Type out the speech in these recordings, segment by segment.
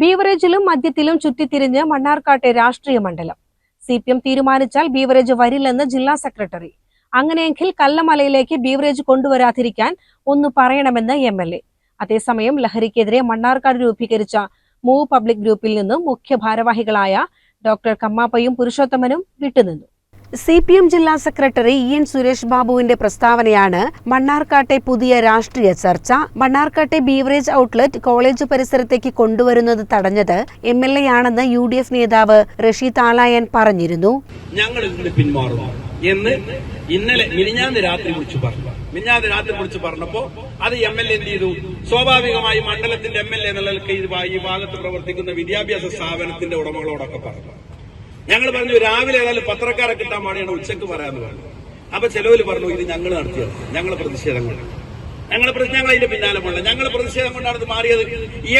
ബീവറേജിലും മദ്യത്തിലും ചുറ്റിത്തിരിഞ്ഞ് മണ്ണാർക്കാട്ടെ രാഷ്ട്രീയ മണ്ഡലം. സി പി എം തീരുമാനിച്ചാൽ ബീവറേജ് വരില്ലെന്ന് ജില്ലാ സെക്രട്ടറി. അങ്ങനെയെങ്കിൽ കല്ലമലയിലേക്ക് ബീവറേജ് കൊണ്ടുവരാതിരിക്കാൻ ഒന്ന് പറയണമെന്ന് എം എൽ എ. അതേസമയം ലഹരിക്കെതിരെ മണ്ണാർക്കാട് രൂപീകരിച്ച മൂവ് പബ്ലിക് ഗ്രൂപ്പിൽ നിന്നും മുഖ്യ ഭാരവാഹികളായ ഡോക്ടർ കമ്മാപ്പയും പുരുഷോത്തമനും വിട്ടുനിന്നു. സി പി എം ജില്ലാ സെക്രട്ടറി ഇ എൻ സുരേഷ് ബാബുവിന്റെ പ്രസ്താവനയാണ് മണ്ണാർക്കാട്ടെ പുതിയ രാഷ്ട്രീയ ചർച്ച മണ്ണാർക്കാട്ടെ ബീവറേജ് ഔട്ട്ലെറ്റ് കോളേജ് പരിസരത്തേക്ക് കൊണ്ടുവരുന്നത് തടഞ്ഞത് എം എൽ എ ആണെന്ന് യു ഡി എഫ് നേതാവ് റഷീദ് ആലായൻ പറഞ്ഞിരുന്നു. ഞങ്ങൾ എന്ന് ഇന്നലെ മിനിഞ്ഞാന്ന് രാത്രി കുറിച്ച് പറഞ്ഞു. മിനിഞ്ഞാന്ന് രാത്രി കുറിച്ച് പറഞ്ഞപ്പോ അത് എം എൽ എ ചെയ്തു? സ്വാഭാവികമായി മണ്ഡലത്തിന്റെ എം എൽ എ ഭാ- ഈ ഭാഗത്ത് പ്രവർത്തിക്കുന്ന വിദ്യാഭ്യാസ സ്ഥാപനത്തിന്റെ ഉടമകളോടൊക്കെ പറഞ്ഞു. ഞങ്ങൾ പറഞ്ഞു രാവിലെ ഏതായാലും പത്രക്കാരെ കിട്ടാൻ പാടിയാണ് ഉച്ചയ്ക്ക് പറയാന്ന് പറഞ്ഞു. അപ്പൊ ചിലവര് പറഞ്ഞു ഇത് ഞങ്ങൾ നടത്തിയത്. ഞങ്ങളെ പ്രതിഷേധം കൊണ്ട്. ഞങ്ങളെ ഞങ്ങൾ അതിന്റെ പിന്നാലെ പോകണ്ട ഞങ്ങളെ പ്രതിഷേധം കൊണ്ടാണ് ഇത് മാറിയത്.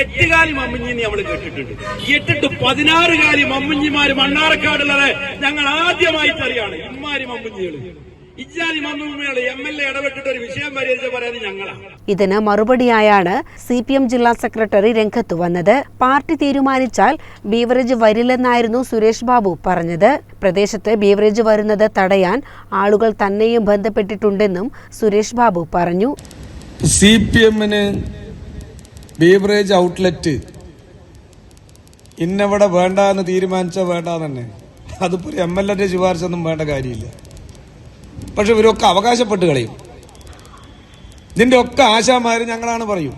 എട്ടുകാലി മമ്മിഞ്ഞി നമ്മൾ കേട്ടിട്ടുണ്ട്. എട്ടിട്ട് പതിനാറ് കാലി മമ്മിഞ്ഞിമാര് മണ്ണാർക്കാടുള്ളത് ഞങ്ങൾ ആദ്യമായിട്ട് അറിയാണ് ഇമ്മാരി മമ്മിഞ്ഞികൾ. ഇതിന് മറുപടിയായാണ് സി പി എം ജില്ലാ സെക്രട്ടറി രംഗത്ത് വന്നത്. പാർട്ടി തീരുമാനിച്ചാൽ ബീവറേജ് വരില്ലെന്നായിരുന്നു സുരേഷ് ബാബു പറഞ്ഞത്. പ്രദേശത്ത് ബീവറേജ് വരുന്നത് തടയാൻ ആളുകൾ തന്നെയും ബന്ധപ്പെട്ടിട്ടുണ്ടെന്നും സുരേഷ് ബാബു പറഞ്ഞു. സി പി എമ്മിന് ബീവറേജ് ഔട്ട്ലെറ്റ് ഇന്നവിടെ വേണ്ട എന്ന് തീരുമാനിച്ചാൽ വേണ്ട തന്നെ. അതിപ്പോ ഒരു എം എൽ എന്റെ ശുപാർശ ഒന്നും വേണ്ട കാര്യമില്ല. പക്ഷെ ഇവരൊക്കെ അവകാശപ്പെട്ട് കളയും. ഇതിന്റെ ഒക്കെ ആശാമാര് ഞങ്ങളാണ് പറയും.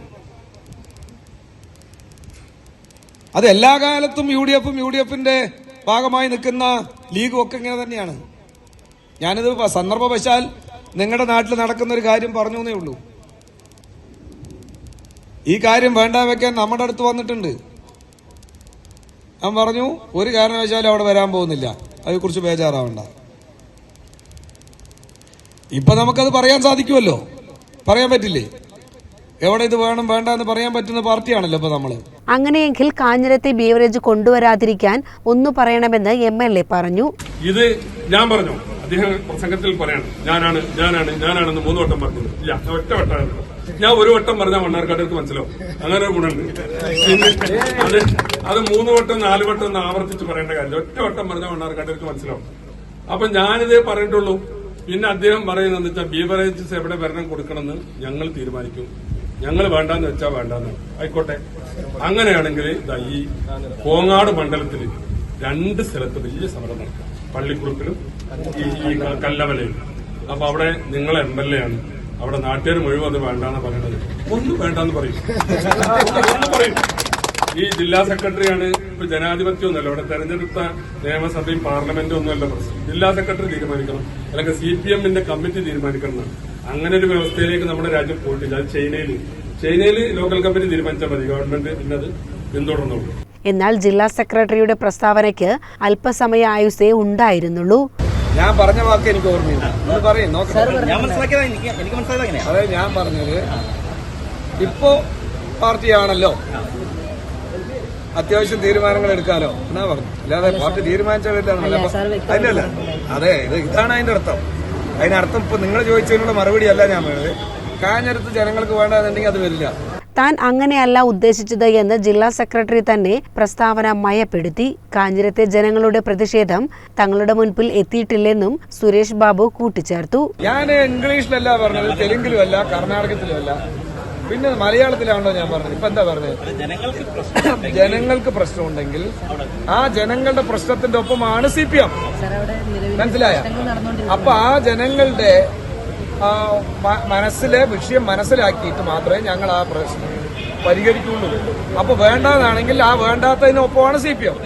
അത് എല്ലാ കാലത്തും യു ഡി എഫും യു ഡി എഫിന്റെ ഭാഗമായി നിൽക്കുന്ന ലീഗും ഒക്കെ ഇങ്ങനെ തന്നെയാണ്. ഞാനിത് സന്ദർഭവശാൽ നിങ്ങളുടെ നാട്ടിൽ നടക്കുന്ന ഒരു കാര്യം പറഞ്ഞു എന്നേ ഉള്ളൂ. ഈ കാര്യം വേണ്ട വെക്കാൻ നമ്മുടെ അടുത്ത് വന്നിട്ടുണ്ട്. ഞാൻ പറഞ്ഞു ഒരു കാരണവശാലും അവിടെ വരാൻ പോകുന്നില്ല. അതേക്കുറിച്ച് ബേജാറാവണ്ട. ഇപ്പൊ നമുക്കത് പറയാൻ സാധിക്കുമല്ലോ. പറയാൻ പറ്റില്ലേ? എവിടെ ഇത് വേണം വേണ്ട എന്ന് പറയാൻ പറ്റുന്ന പാർട്ടിയാണല്ലോ ഇപ്പൊ നമ്മൾ. അങ്ങനെയെങ്കിൽ കാഞ്ഞിരത്തെ ബീവറേജ് കൊണ്ടുവരാതിരിക്കാൻ ഒന്ന് പറയണമെന്ന് എം എൽ എ പറഞ്ഞു. ഇത് ഞാൻ പറഞ്ഞു. അദ്ദേഹം പ്രസംഗത്തിൽ പറയണം. ഞാനാണ് ഞാനാണ് ഞാനാണെന്ന് മൂന്ന് വട്ടം പറഞ്ഞത് ഇല്ല ഒറ്റ വട്ടമാണ് ഞാൻ ഒരു വട്ടം പറഞ്ഞാൽ മണ്ണാർക്കാട്ടർക്ക് മനസ്സിലാവും. അങ്ങനെ ഒരു ഗുണമുണ്ട്. അത് മൂന്ന് വട്ടം നാല് വട്ടം ഒന്ന് ആവർത്തിച്ച് പറയേണ്ട കാര്യമില്ല. ഒറ്റ വട്ടം പറഞ്ഞാൽ മണ്ണാർക്കാട്ടർക്ക് മനസ്സിലാവും. അപ്പൊ ഞാനിതേ പറഞ്ഞിട്ടുള്ളൂ. പിന്നെ അദ്ദേഹം പറയുന്നത് എന്താ വെച്ചാൽ ബീവറേജസ് എവിടെ ഭരണം കൊടുക്കണമെന്ന് ഞങ്ങൾ തീരുമാനിക്കും. ഞങ്ങൾ വേണ്ടാന്ന് വെച്ചാൽ വേണ്ടാന്ന്. ആയിക്കോട്ടെ. അങ്ങനെയാണെങ്കിൽ ഇതാ ഈ കോങ്ങാട് മണ്ഡലത്തിൽ രണ്ട് സ്ഥലത്ത് വലിയ സമരം നടക്കും. പള്ളിക്കുറുപ്പിലും ഈ കല്ലവലയിലും അപ്പൊ അവിടെ നിങ്ങൾ എം എൽ എ ആണ് അവിടെ നാട്ടുകാർ മുഴുവൻ അത് വേണ്ടാന്ന് പറയുന്നത്. ഒന്നും വേണ്ടാന്ന് പറയും. ഈ ജില്ലാ സെക്രട്ടറിയാണ് ഇപ്പൊ ജനാധിപത്യം ഒന്നുമല്ല. ഇവിടെ തെരഞ്ഞെടുത്ത നിയമസഭയും പാർലമെന്റും ഒന്നുമല്ല പ്രശ്നം. ജില്ലാ സെക്രട്ടറി തീരുമാനിക്കണം. അല്ലെങ്കിൽ സി പി എമ്മിന്റെ കമ്മിറ്റി തീരുമാനിക്കണം. അങ്ങനെ ഒരു വ്യവസ്ഥയിലേക്ക് നമ്മുടെ രാജ്യം പോയിട്ടില്ല. അത് ചൈനയിൽ. ചൈനയിൽ ലോക്കൽ കമ്മിറ്റി തീരുമാനിച്ചാൽ മതി. ഗവൺമെന്റ് പിന്നെ അത് പിന്തുടർന്നോളൂ. എന്നാൽ ജില്ലാ സെക്രട്ടറിയുടെ പ്രസ്താവനയ്ക്ക് അല്പസമയ ആയുസേ ഉണ്ടായിരുന്നുള്ളൂ. ഞാൻ പറഞ്ഞ വാക്ക് എനിക്ക് ഓർമ്മയില്ല. ഒന്ന് പറയും എങ്ങനെയാ ഞാൻ പറഞ്ഞത് ഇപ്പോ പാർട്ടിയാണല്ലോ. അത്യാവശ്യം തീരുമാനങ്ങൾ എടുക്കാലോ? എന്നാ പറഞ്ഞു. അല്ലാതെ പാർട്ടി തീരുമാനിച്ച അതിലല്ല അതെ ഇത് ഇതാണ് അതിന്റെ അർത്ഥം. അതിനർത്ഥം ഇപ്പൊ നിങ്ങൾ ചോദിച്ചതിനുള്ള മറുപടി അല്ല ഞാൻ പറഞ്ഞത്. കാഞ്ഞിരത്ത് ജനങ്ങൾക്ക് വേണ്ടെന്നുണ്ടെങ്കിൽ അത് വരില്ല. താൻ അങ്ങനെയല്ല ഉദ്ദേശിച്ചത് എന്ന് ജില്ലാ സെക്രട്ടറി തന്നെ പ്രസ്താവന മയപ്പെടുത്തി. കാഞ്ഞിരത്തെ ജനങ്ങളുടെ പ്രതിഷേധം തങ്ങളുടെ മുൻപിൽ എത്തിയിട്ടില്ലെന്നും സുരേഷ് ബാബു കൂട്ടിച്ചേർത്തു. ഞാൻ ഇംഗ്ലീഷിലല്ല പറഞ്ഞത് തെലുങ്കിലും അല്ല കർണാടകത്തിലും അല്ല പിന്നെ മലയാളത്തിലാണല്ലോ ഞാൻ പറഞ്ഞത്. ഇപ്പൊ എന്താ പറഞ്ഞത്? ജനങ്ങൾക്ക് പ്രശ്നം ജനങ്ങൾക്ക് പ്രശ്നമുണ്ടെങ്കിൽ ആ ജനങ്ങളുടെ പ്രശ്നത്തിന്റെ ഒപ്പമാണ് സി പി എം. മനസ്സിലായ? അപ്പൊ ആ ജനങ്ങളുടെ മനസ്സിലെ വിഷയം മനസ്സിലാക്കിയിട്ട് മാത്രമേ ഞങ്ങൾ ആ പ്രശ്നം പരിഹരിക്കുള്ളൂ. അപ്പൊ വേണ്ടതാണെങ്കിൽ ആ വേണ്ടാത്തതിനൊപ്പമാണ് സി പി എം.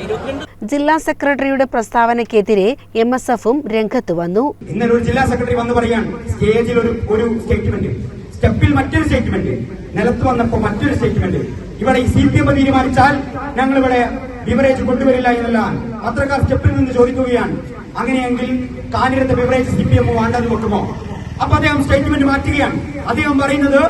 ജില്ലാ സെക്രട്ടറിയുടെ പ്രസ്താവനയ്ക്കെതിരെ എം എസ് എഫും രംഗത്ത് വന്നു. ഇന്നലെ ഒരു ജില്ലാ സെക്രട്ടറി വന്ന് പറയാണ് സ്റ്റേജിൽ ഒരു ഒരു സ്റ്റേറ്റ്മെന്റ്. സ്റ്റെപ്പിൽ മറ്റൊരു സ്റ്റേറ്റ്മെന്റ് നിലത്ത് വന്നപ്പോ മറ്റൊരു സ്റ്റേറ്റ്മെന്റ് ഇവിടെ ഈ സി പി എം തീരുമാനിച്ചാൽ ഞങ്ങൾ ഇവിടെ ബിവറേജ് കൊണ്ടുവരില്ല എന്നുള്ളതാണ്. പത്രക്കാർ സ്റ്റെപ്പിൽ നിന്ന് ചോദിക്കുകയാണ് അങ്ങനെയെങ്കിൽ കാഞ്ഞിരത്തെ ബിവറേജ് സി പി എം വേണ്ടത് കൊടുക്കുമോ അപ്പൊ അദ്ദേഹം സ്റ്റേറ്റ്മെന്റ് മാറ്റുകയാണ്. അദ്ദേഹം പറയുന്നത്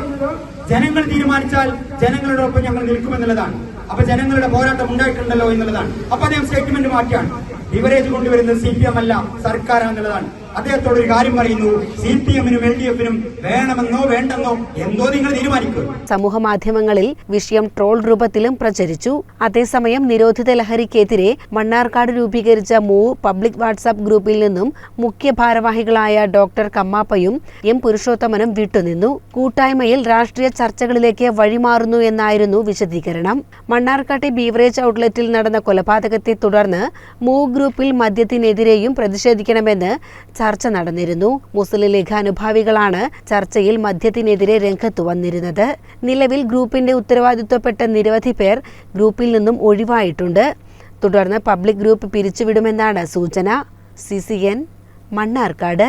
ജനങ്ങൾ തീരുമാനിച്ചാൽ ജനങ്ങളുടെ ഒപ്പം ഞങ്ങൾ നിൽക്കുമെന്നുള്ളതാണ്. അപ്പൊ ജനങ്ങളുടെ പോരാട്ടം ഉണ്ടായിട്ടുണ്ടല്ലോ എന്നുള്ളതാണ്. അപ്പൊ അദ്ദേഹം സ്റ്റേറ്റ്മെന്റ് മാറ്റിയാണ് ബിവറേജ് കൊണ്ടുവരുന്നത് സി പി എം അല്ല സർക്കാരാണെന്നുള്ളതാണ്. അദ്ദേഹത്തോട് ഒരു കാര്യം പറയുന്നു. സി പി എമ്മിനും എൽ ഡി എഫിനും വേണമെന്നോ വേണ്ടെന്നോ എന്തോ നിങ്ങൾ തീരുമാനിക്കുക സമൂഹ മാധ്യമങ്ങളിൽ വിഷയം ട്രോൾ രൂപത്തിലും പ്രചരിച്ചു. അതേസമയം നിരോധിത ലഹരിക്കെതിരെ മണ്ണാർക്കാട് രൂപീകരിച്ച മൂവ് പബ്ലിക് വാട്സാപ്പ് ഗ്രൂപ്പിൽ നിന്നും മുഖ്യ ഭാരവാഹികളായ ഡോക്ടർ കമ്മാപ്പയും എം പുരുഷോത്തമനും വിട്ടുനിന്നു. കൂട്ടായ്മയിൽ രാഷ്ട്രീയ ചർച്ചകളിലേക്ക് വഴിമാറുന്നു എന്നായിരുന്നു വിശദീകരണം. മണ്ണാർക്കാട്ടെ ബീവറേജ് ഔട്ട്ലെറ്റിൽ നടന്ന കൊലപാതകത്തെ തുടർന്ന് മൂവ് ഗ്രൂപ്പിൽ മദ്യത്തിനെതിരെയും പ്രതിഷേധിക്കണമെന്ന് ചർച്ച നടന്നിരുന്നു. മുസ്ലിം ലീഗ് അനുഭാവികളാണ് ചർച്ചയിൽ മദ്യത്തിനെതിരെ രംഗത്തു വന്നിരുന്നത്. നിലവിൽ ഗ്രൂപ്പിന്റെ ഉത്തരവാദിത്വപ്പെട്ട നിരവധി പേർ ഗ്രൂപ്പിൽ നിന്നും ഒഴിവായിട്ടുണ്ട്. തുടർന്ന് പബ്ലിക് ഗ്രൂപ്പ് പിരിച്ചുവിടുമെന്നാണ് സൂചന. C C N Mannarkkad.